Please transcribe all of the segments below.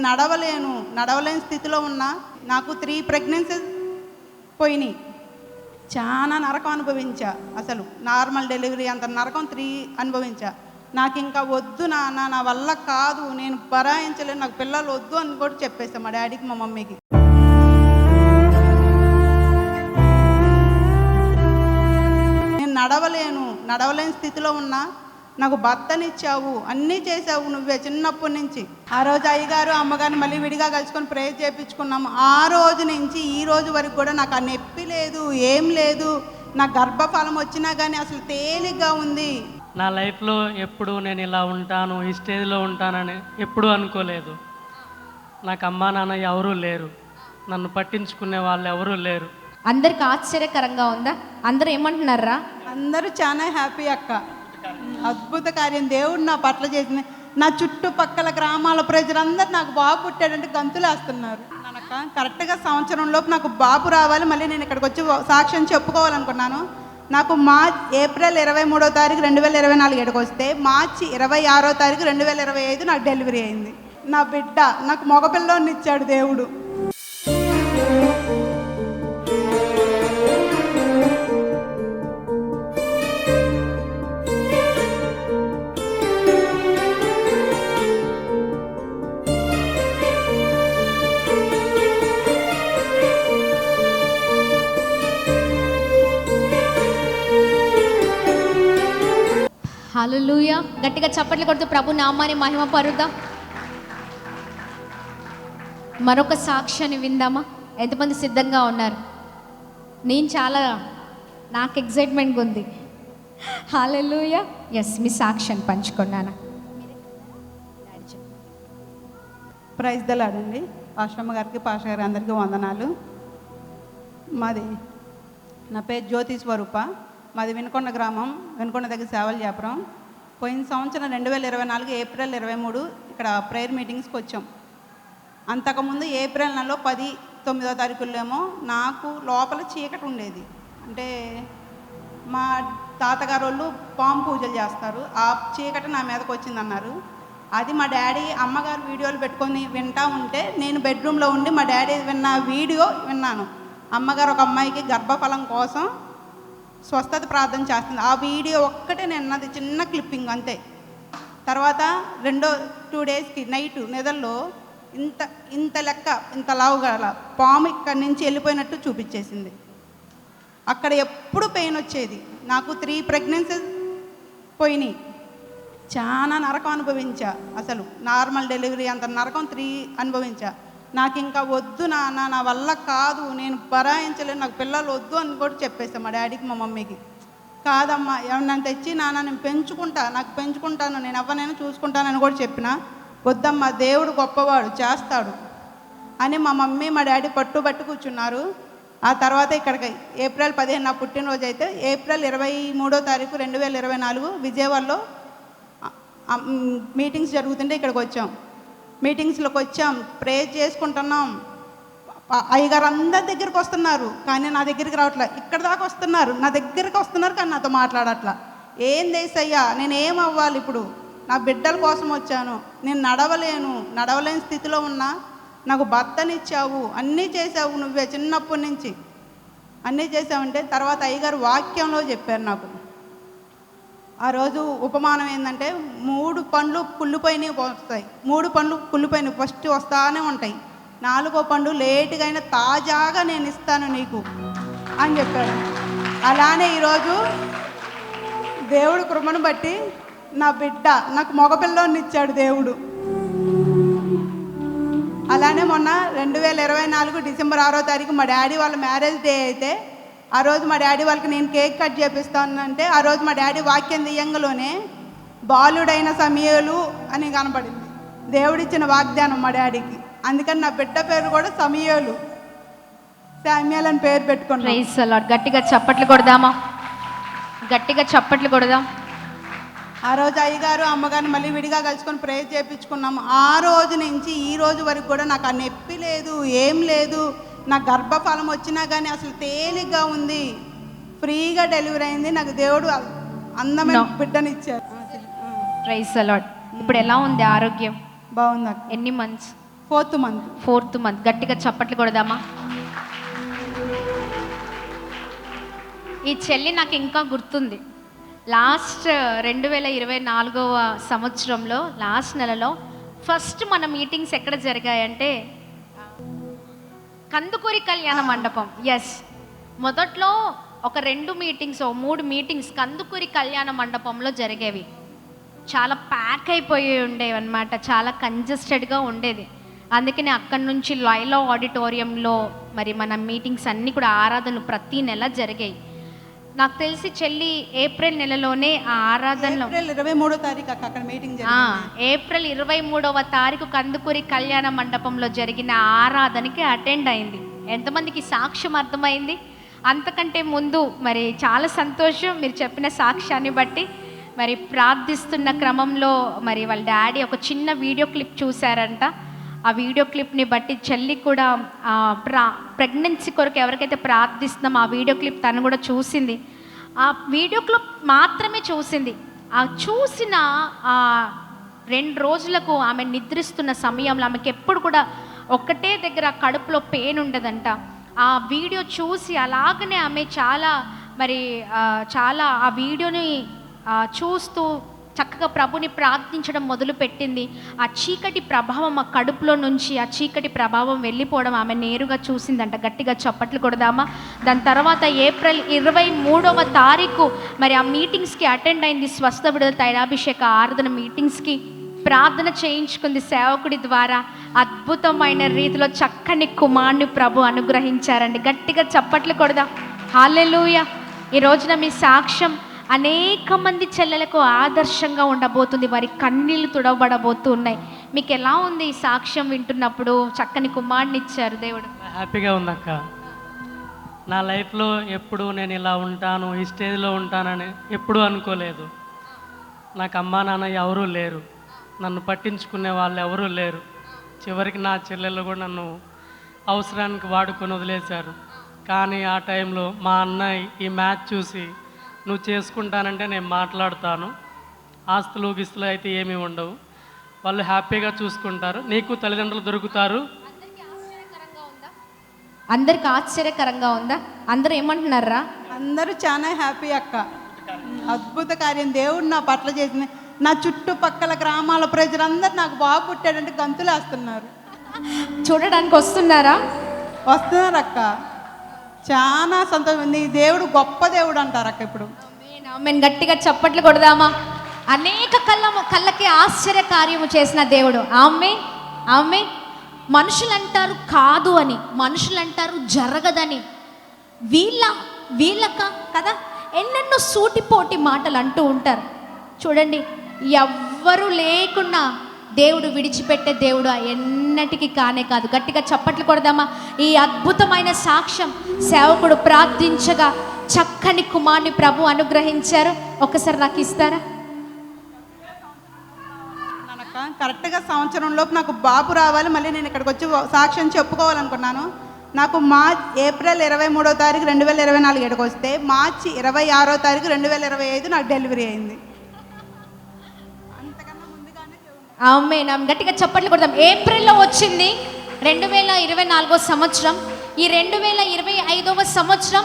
నేను నడవలేను నడవలేని స్థితిలో ఉన్నా నాకు త్రీ ప్రెగ్నెన్సీస్ పోయినాయి. చాలా నరకం అనుభవించా అసలు. నార్మల్ డెలివరీ అంత నరకం త్రీ అనుభవించా. నాకు ఇంకా వద్దు నాన్న నా వల్ల కాదు నేను భరాయించలేను నాకు పిల్లలు వద్దు అని కూడా చెప్పేస్తాను మా డాడీకి మా మమ్మీకి. నేను నడవలేను నడవలేని స్థితిలో ఉన్నా నాకు భర్తనిచ్చావు అన్నీ చేసావు నువ్వే చిన్నప్పటి నుంచి. ఆ రోజు అయ్యగారు అమ్మగారిని మళ్ళీ విడిగా కలుసుకొని ప్రే చేయించుకున్నాము ఆ రోజు నుంచి ఈ రోజు వరకు కూడా నాకు ఆ నొప్పి లేదు ఏం లేదు. నా గర్భఫలం వచ్చినా కానీ అసలు తేలిగ్గా ఉంది. నా లైఫ్లో ఎప్పుడు నేను ఇలా ఉంటాను ఈ స్టేజ్లో ఉంటానని ఎప్పుడూ అనుకోలేదు. నాకు అమ్మా నాన్న ఎవరూ లేరు. నన్ను పట్టించుకునే వాళ్ళు ఎవరూ లేరు. అందరికి ఆశ్చర్యకరంగా ఉందా? అందరూ ఏమంటున్నారా? అందరూ చాలా హ్యాపీ అక్క. అద్భుత కార్యం. దేవుడు నా పట్ల చేసిన నా చుట్టుపక్కల గ్రామాల ప్రజలందరూ నాకు బాబు పుట్టాడంటే గంతులు వేస్తున్నారు. నానక్క కరెక్ట్గా సంవత్సరంలోపు నాకు బాబు రావాలి మళ్ళీ నేను ఇక్కడికి వచ్చి సాక్ష్యం చెప్పుకోవాలనుకున్నాను. నాకు మార్చ్ ఏప్రిల్ ఇరవై మూడో తారీఖు రెండు వేల ఇరవై నాలుగు ఏడుకు వస్తే మార్చి ఇరవై ఆరో తారీఖు రెండు వేల ఇరవై ఐదు నాకు డెలివరీ అయింది. నా బిడ్డ నాకు మగపిల్లోని ఇచ్చాడు దేవుడు. హల్లెలూయా. గట్టిగా చప్పట్లు కొడుతూ ప్రభు నామాన్ని మహిమ పరుద్దాం మరొక సాక్ష్యాన్ని విందామా? ఎంతమంది సిద్ధంగా ఉన్నారు? నేను చాలా నాకు ఎగ్జైట్మెంట్గా ఉంది. హాలూయ ఎస్ మీ సాక్ష్యాన్ని పంచుకున్నాను? ప్రైజ్ దలాడండి పాషమ్మ గారికి పాష గారి అందరికీ వందనాలు. మాది నా పేరు జ్యోతి స్వరూప. మాది వినుకొండ గ్రామం వినుకొండ దగ్గర సేవలు చేపడం పోయిన సంవత్సరం రెండు వేల ఇరవై నాలుగు ఏప్రిల్ ఇరవై మూడు ఇక్కడ ప్రేయర్ మీటింగ్స్కి వచ్చాం. అంతకుముందు ఏప్రిల్ నెలలో పది తొమ్మిదో తారీఖులేమో నాకు లోపల చీకటి ఉండేది. అంటే మా తాతగారు వాళ్ళు పాము పూజలు చేస్తారు ఆ చీకటి నా మీదకి వచ్చిందన్నారు. అది మా డాడీ అమ్మగారు వీడియోలు పెట్టుకొని వింటా ఉంటే నేను బెడ్రూమ్లో ఉండి మా డాడీ విన్న వీడియో విన్నాను. అమ్మగారు ఒక అమ్మాయికి గర్భఫలం కోసం స్వస్థత ప్రార్థన చేస్తుంది. ఆ వీడియో ఒక్కటే నేను అన్నది చిన్న క్లిప్పింగ్ అంతే. తర్వాత రెండో టూ డేస్కి నైట్ నిద్రలో ఇంత ఇంత లెక్క ఇంత లావుగల పాము ఇక్కడి నుంచి వెళ్ళిపోయినట్టు చూపించేసింది. అక్కడ ఎప్పుడు పెయిన్ వచ్చేది. నాకు త్రీ ప్రెగ్నెన్సీస్ పోయినాయి. చాలా నరకం అనుభవించా అసలు. నార్మల్ డెలివరీ అంత నరకం త్రీ అనుభవించా. నాకు ఇంకా వద్దు నాన్న నా వల్ల కాదు నేను పరాయించలేను నాకు పిల్లలు వద్దు అని కూడా చెప్పేస్తాను మా డాడీకి మా మమ్మీకి. కాదమ్మా ఏమన్నా తెచ్చి నాన్న నేను పెంచుకుంటా నాకు పెంచుకుంటాను నేను ఎవరినైనా చూసుకుంటానని కూడా చెప్పిన వద్దమ్మా దేవుడు గొప్పవాడు చేస్తాడు అని మా మమ్మీ మా డాడీ పట్టుబట్టు కూర్చున్నారు. ఆ తర్వాత ఇక్కడికి ఏప్రిల్ పదిహేను నా పుట్టినరోజు అయితే ఏప్రిల్ ఇరవై మూడో తారీఖు రెండు వేల ఇరవై నాలుగు విజయవాడలో మీటింగ్స్ జరుగుతుంటే ఇక్కడికి వచ్చాం. మీటింగ్స్లోకి వచ్చాం ప్రే చేసుకుంటున్నాం. అయ్యగారు అందరి దగ్గరికి వస్తున్నారు కానీ నా దగ్గరికి రావట్లే. ఇక్కడ దాకా వస్తున్నారు నా దగ్గరికి వస్తున్నారు కానీ నాతో మాట్లాడట్లా. ఏం దేశయ్యా నేను ఏం అవ్వాలి ఇప్పుడు? నా బిడ్డల కోసం వచ్చాను. నేను నడవలేను. నడవలేని స్థితిలో ఉన్నా. నాకు భర్తనిచ్చావు. అన్నీ చేసావు నువ్వే చిన్నప్పటి నుంచి. అన్నీ చేసావంటే తర్వాత అయ్యగారు వాక్యంలో చెప్పారు నాకు. ఆ రోజు ఉపమానం ఏంటంటే మూడు పండ్లు కుళ్ళిపోయిన వస్తాయి. మూడు పండ్లు కుళ్ళిపోయిన ఫస్ట్ వస్తానే ఉంటాయి. నాలుగో పండు లేటుగా అయినా తాజాగా నేను ఇస్తాను నీకు అని చెప్పాడు. అలానే ఈరోజు దేవుడు కృపను బట్టి నా బిడ్డ నాకు మగపిల్లోని ఇచ్చాడు దేవుడు. అలానే మొన్న రెండు వేల ఇరవై నాలుగు డిసెంబర్ ఆరో తారీఖు మా డాడీ వాళ్ళ మ్యారేజ్ డే అయితే ఆ రోజు మా డాడీ వాళ్ళకి నేను కేక్ కట్ చేపిస్తానంటే ఆ రోజు మా డాడీ వాక్యం దియంగలోనే బాలుడైన సమయలు అని కనపడింది. దేవుడిచ్చిన వాగ్దానం మా డాడీకి. అందుకని నా బిడ్డ పేరు కూడా సమయలు. శామ్యాల్ అని పేరు పెట్టుకున్నాను గట్టిగా చప్పట్లు కొడదామా? గట్టిగా చప్పట్లు కొడదాం. ఆ రోజు అయ్యగారు అమ్మగారిని మళ్ళీ విడిగా కలుసుకొని ప్రే చేయించుకున్నాము ఆ రోజు నుంచి ఈ రోజు వరకు కూడా నాకు ఆ నొప్పి లేదు ఏం లేదు. నా గర్భఫలం వచ్చినా కానీ అసలు తేలిగ్గా ఉంది. ఫ్రీగా డెలివరీ అయింది. నాకు దేవుడు అందమైన. బిడ్డనిచ్చారు. ప్రైజ్ అలాడ్ ఇప్పుడు ఎలా ఉంది ఆరోగ్యం? బాగుంది ఎన్ని months fourth month fourth month గట్టిగా చప్పట్లు కొడదామా? ఈ చెల్లి నాకు ఇంకా గుర్తుంది. లాస్ట్ రెండు వేల ఇరవై నాలుగవ సంవత్సరంలో లాస్ట్ నెలలో ఫస్ట్ మన మీటింగ్స్ ఎక్కడ జరిగాయంటే కందుకూరి కళ్యాణ మండపం. ఎస్ మొదట్లో ఒక రెండు మీటింగ్స్ మూడు మీటింగ్స్ కందుకూరి కళ్యాణ మండపంలో జరిగేవి. చాలా ప్యాక్ అయిపోయి ఉండేవి అనమాట చాలా కంజెస్టెడ్గా ఉండేది. అందుకనే అక్కడి నుంచి లైలో ఆడిటోరియంలో మరి మన మీటింగ్స్ అన్నీ కూడా ఆరాధనలు ప్రతి నెల జరిగాయి. నాకు తెలిసి చెల్లి ఏప్రిల్ నెలలోనే ఆ ఆరాధనలో ఏప్రిల్ ఇరవై మూడో తారీఖు అక్క అక్కడ మీటింగ్ ఏప్రిల్ ఇరవై మూడవ తారీఖు కందుకూరి కళ్యాణ మండపంలో జరిగిన ఆరాధనకి అటెండ్ అయింది. ఎంతమందికి సాక్ష్యం అర్థమైంది? అంతకంటే ముందు మరి చాలా సంతోషం మీరు చెప్పిన సాక్ష్యాన్ని బట్టి మరి ప్రార్థిస్తున్న క్రమంలో మరి వాళ్ళ డాడీ ఒక చిన్న వీడియో క్లిప్ చూశారంట. ఆ వీడియో క్లిప్ని బట్టి చెల్లి కూడా ప్రా ప్రెగ్నెన్సీ కొరకు ఎవరికైతే ప్రార్థిస్తున్నామో ఆ వీడియో క్లిప్ తను కూడా చూసింది. ఆ వీడియో క్లిప్ మాత్రమే చూసింది. ఆ చూసిన ఆ రెండు రోజులకు ఆమె నిద్రిస్తున్న సమయంలో ఆమెకి ఎప్పుడు కూడా ఒక్కటే దగ్గర కడుపులో పెయిన్ ఉండదంట. ఆ వీడియో చూసి అలాగనే ఆమె చాలా మరి చాలా ఆ వీడియోని చూస్తూ చక్కగా ప్రభుని ప్రార్థించడం మొదలుపెట్టింది. ఆ చీకటి ప్రభావం ఆ కడుపులో నుంచి ఆ చీకటి ప్రభావం వెళ్ళిపోవడం ఆమె నేరుగా చూసిందంట. గట్టిగా చప్పట్లు కొడదామా? దాని తర్వాత ఏప్రిల్ ఇరవై మూడవ తారీఖు మరి ఆ మీటింగ్స్కి అటెండ్ అయింది స్వస్థ విడుదల తైలాభిషేక ఆరాధన మీటింగ్స్కి. ప్రార్థన చేయించుకుంది సేవకుడి ద్వారా. అద్భుతమైన రీతిలో చక్కని కుమారుని ప్రభు అనుగ్రహించారండి. గట్టిగా చప్పట్లు కొడదాం. హాలెలూయ. ఈ రోజున మీ సాక్ష్యం అనేక మంది చెల్లెలకు ఆదర్శంగా ఉండబోతుంది. వారి కన్నీళ్ళు తుడవబడబోతూ ఉన్నాయి. మీకు ఎలా ఉంది ఈ సాక్ష్యం వింటున్నప్పుడు? చక్కని కుమారుని ఇచ్చారు దేవుడు. హ్యాపీగా ఉందక్క. నా లైఫ్లో ఎప్పుడు నేను ఇలా ఉంటాను ఈ స్టేజ్లో ఉంటానని ఎప్పుడూ అనుకోలేదు. నాకు అమ్మా నాన్న ఎవరూ లేరు. నన్ను పట్టించుకునే వాళ్ళు ఎవరూ లేరు. చివరికి నా చెల్లెళ్ళు కూడా నన్ను అవసరానికి వాడుకొని వదిలేశారు. కానీ ఆ టైంలో మా అన్నయ్య ఈ మ్యాచ్ చూసి నువ్వు చేసుకుంటానంటే నేను మాట్లాడతాను. ఆస్తులు గిస్తులు అయితే ఏమీ ఉండవు. వాళ్ళు హ్యాపీగా చూసుకుంటారు. నీకు తల్లిదండ్రులు దొరుకుతారు. అందరికి ఆశ్చర్యకరంగా ఉందా? అందరూ ఏమంటున్నారా? అందరూ చాలా హ్యాపీ అక్క. అద్భుత కార్యం. దేవుడు నా పట్ల చేసింది నా చుట్టుపక్కల గ్రామాల ప్రజలందరూ నాకు బాగా పుట్టాడంటే గంతులు వేస్తున్నారు చూడడానికి వస్తున్నారా? వస్తున్నారు అక్క. చాలా సంతోషం ఉంది. ఈ దేవుడు గొప్ప దేవుడు అంటారు అక్క ఇప్పుడు. మేము గట్టిగా చప్పట్లు కొడదామా? అనేక కళ్ళ కళ్ళకి ఆశ్చర్య కార్యము చేసిన దేవుడు. ఆమె ఆమె మనుషులు అంటారు కాదు అని మనుషులు అంటారు జరగదని. వీళ్ళ వీళ్ళక కదా ఎన్నెన్నో సూటిపోటి మాటలు అంటూ ఉంటారు. చూడండి ఎవ్వరు లేకుండా దేవుడు విడిచిపెట్టే దేవుడు ఎన్నటికీ కానే కాదు. గట్టిగా చప్పట్లు కొడదామా? ఈ అద్భుతమైన సాక్ష్యం సేవకుడు ప్రార్థించగా చక్కని కుమార్ని ప్రభు అనుగ్రహించారు. ఒకసారి నాకు ఇస్తారా? కరెక్ట్గా సంవత్సరంలోపు నాకు బాబు రావాలి. మళ్ళీ నేను ఇక్కడికి వచ్చి సాక్ష్యం చెప్పుకోవాలనుకున్నాను. నాకు మార్చ్ ఏప్రిల్ ఇరవై మూడో తారీఖు రెండు వేల ఇరవై నాలుగు ఏడుకు వస్తే మార్చి ఇరవై ఆరో తారీఖు రెండు వేల ఇరవై ఐదు నాకు డెలివరీ అయింది. ఆమె నా గట్టిగా చప్పట్లు కొడదాం. ఏప్రిల్లో వచ్చింది రెండు వేల ఇరవై నాలుగో సంవత్సరం. ఈ రెండు వేల ఇరవై ఐదవ సంవత్సరం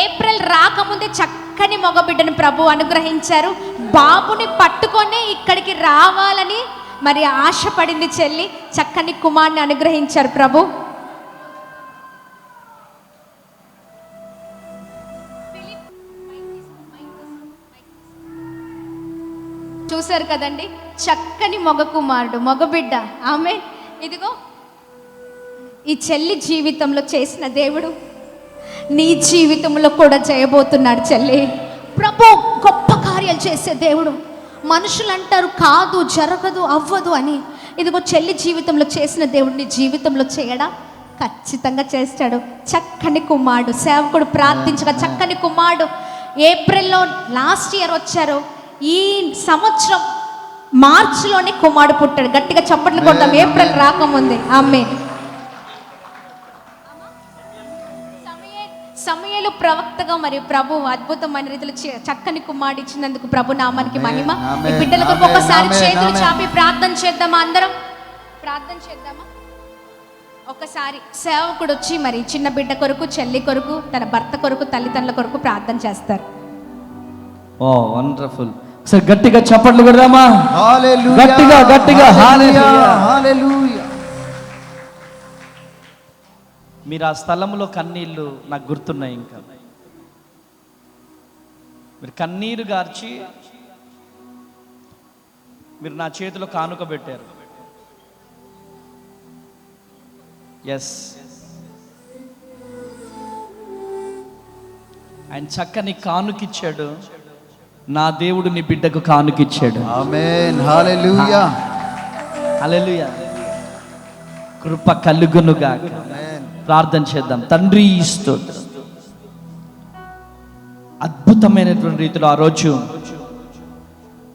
ఏప్రిల్ రాకముందే చక్కని మగబిడ్డను ప్రభు అనుగ్రహించారు. బాబుని పట్టుకొని ఇక్కడికి రావాలని మరి ఆశపడింది చెల్లి. చక్కని కుమార్ని అనుగ్రహించారు ప్రభు. చూశారు కదండి? చక్కని మగ కుమారుడు మగబిడ్డ ఆమె ఇదిగో ఈ చెల్లి జీవితంలో చేసిన దేవుడు నీ జీవితంలో కూడా చేయబోతున్నాడు చెల్లి. ప్రభు గొప్ప కార్యాలు చేసే దేవుడు. మనుషులు అంటారు కాదు జరగదు అవ్వదు అని. ఇదిగో చెల్లి జీవితంలో చేసిన దేవుడు నీ జీవితంలో చేయడా? ఖచ్చితంగా చేస్తాడు. చక్కని కుమారుడు సేవకుడు ప్రార్థించగా చక్కని కుమారుడు. ఏప్రిల్లో లాస్ట్ ఇయర్ వచ్చారు. ఈ సంవత్సరం మార్చిలోనే కుమారుడు పుట్టాడు. గట్టిగా చప్పట్లు కొడదాం. ఏప్రిల్ రాకముందే. ఆమె సమయలు ప్రవక్తగా మరియు ప్రభు అద్భుతమైన రీతిలో చక్కని కుమారుడు ఇచ్చినందుకు ప్రభు నామానికి మహిమ. ఈ బిడ్డలకు ఆమేన్, ఒకసారి చేతులు. చాపి ప్రార్థన చేద్దామా అందరం? ప్రార్థన చేద్దామా? ఒకసారి సేవకుడు వచ్చి మరి చిన్న బిడ్డ కొరకు చెల్లి కొరకు తన భర్త కొరకు తల్లిదండ్రుల కొరకు ప్రార్థన చేస్తారు. ఓ వండర్ఫుల్ సరే గట్టిగా చప్పట్లు కొడదామా? హల్లెలూయా గట్టిగా, గట్టిగా, మీరు ఆ స్థలంలో కన్నీళ్ళు నాకు గుర్తున్నాయి ఇంకా. మీరు కన్నీరు గార్చి మీరు నా చేతిలో కానుక పెట్టారు. ఎస్ ఆయన చక్కని కానుకిచ్చాడు నా దేవుడు నీ బిడ్డకు కానుకిచ్చాడు. కృప కలుగునుగాక ఆమేన్ ప్రార్థన చేద్దాం. తండ్రి స్తోత్రం. అద్భుతమైనటువంటి రీతిలో ఆ రోజు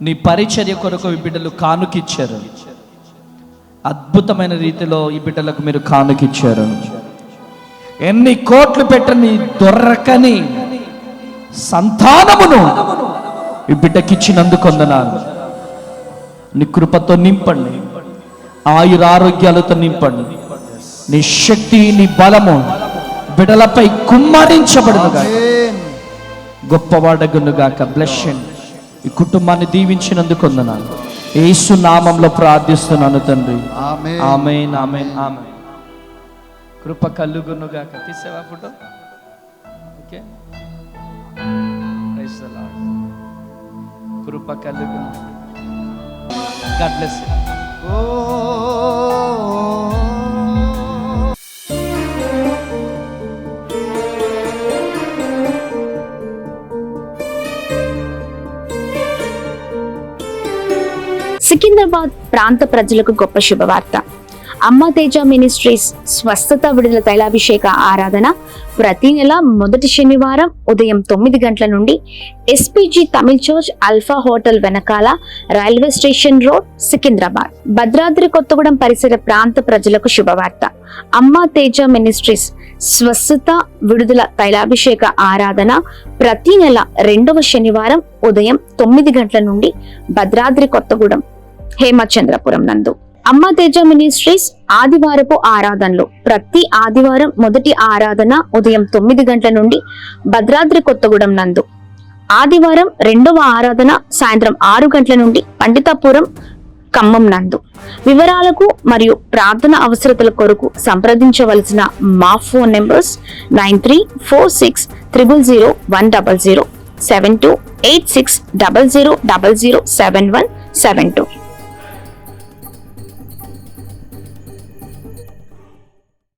నీ పరిచర్య కొరకు ఈ బిడ్డలు కానుకిచ్చారు. అద్భుతమైన రీతిలో ఈ బిడ్డలకు మీరు కానుకిచ్చారు. ఎన్ని కోట్లు పెట్టని దొరకని సంతానమును ఈ బిడ్డకిచ్చినందుకు వందనాలు. నీ కృపతో నింపండి. ఆయురారోగ్యాలతో నింపండి. నీ శక్తి నీ బలము బిడలపై కుమ్మరించబడునుగా గొప్పవాడగునుగాక బ్లెస్సింగ్ ఈ కుటుంబాన్ని దీవించినందుకు వందనాలు. యేసు నామంలో ప్రార్థిస్తున్నాను తండ్రి. ఆమెన్. ఆమెన్ ఆమెన్ కృప కలుగునుగాక తీసేవా ఫోటో? ఓకే. కృప కలుగును. గాడ్ బ్లెస్ ఓ సికింద్రాబాద్ ప్రాంత ప్రజలకు గొప్ప శుభవార్త. అమ్మ తేజ మినిస్ట్రీస్ స్వస్థత విడుదల తైలాభిషేక ఆరాధన. ప్రతి నెల మొదటి శనివారం ఉదయం తొమ్మిది గంటల నుండి SPG Tamil church alpha hotel వెనకాల railway station road Secunderabad. Bhadradri Kothagudem పరిసర ప్రాంత ప్రజలకు శుభవార్త. అమ్మ తేజ మినిస్ట్రీస్ స్వస్థత విడుదల తైలాభిషేక ఆరాధన ప్రతి నెల రెండవ శనివారం ఉదయం తొమ్మిది గంటల నుండి భద్రాద్రి కొత్తగూడెం హేమచంద్రపురం నందు. అమ్మ తేజ మినిస్ట్రీస్ ఆదివారపు ఆరాధనలు. ప్రతి ఆదివారం మొదటి ఆరాధన ఉదయం తొమ్మిది గంటల నుండి భద్రాద్రి కొత్తగూడెం నందు. ఆదివారం రెండవ ఆరాధన సాయంత్రం ఆరు గంటల నుండి పండితాపురం ఖమ్మం నందు. వివరాలకు మరియు ప్రార్థన అవసరతల కొరకు సంప్రదించవలసిన మా phone numbers nine three four six triple zero one double zero seven two eight six double zero double zero seven one seven two.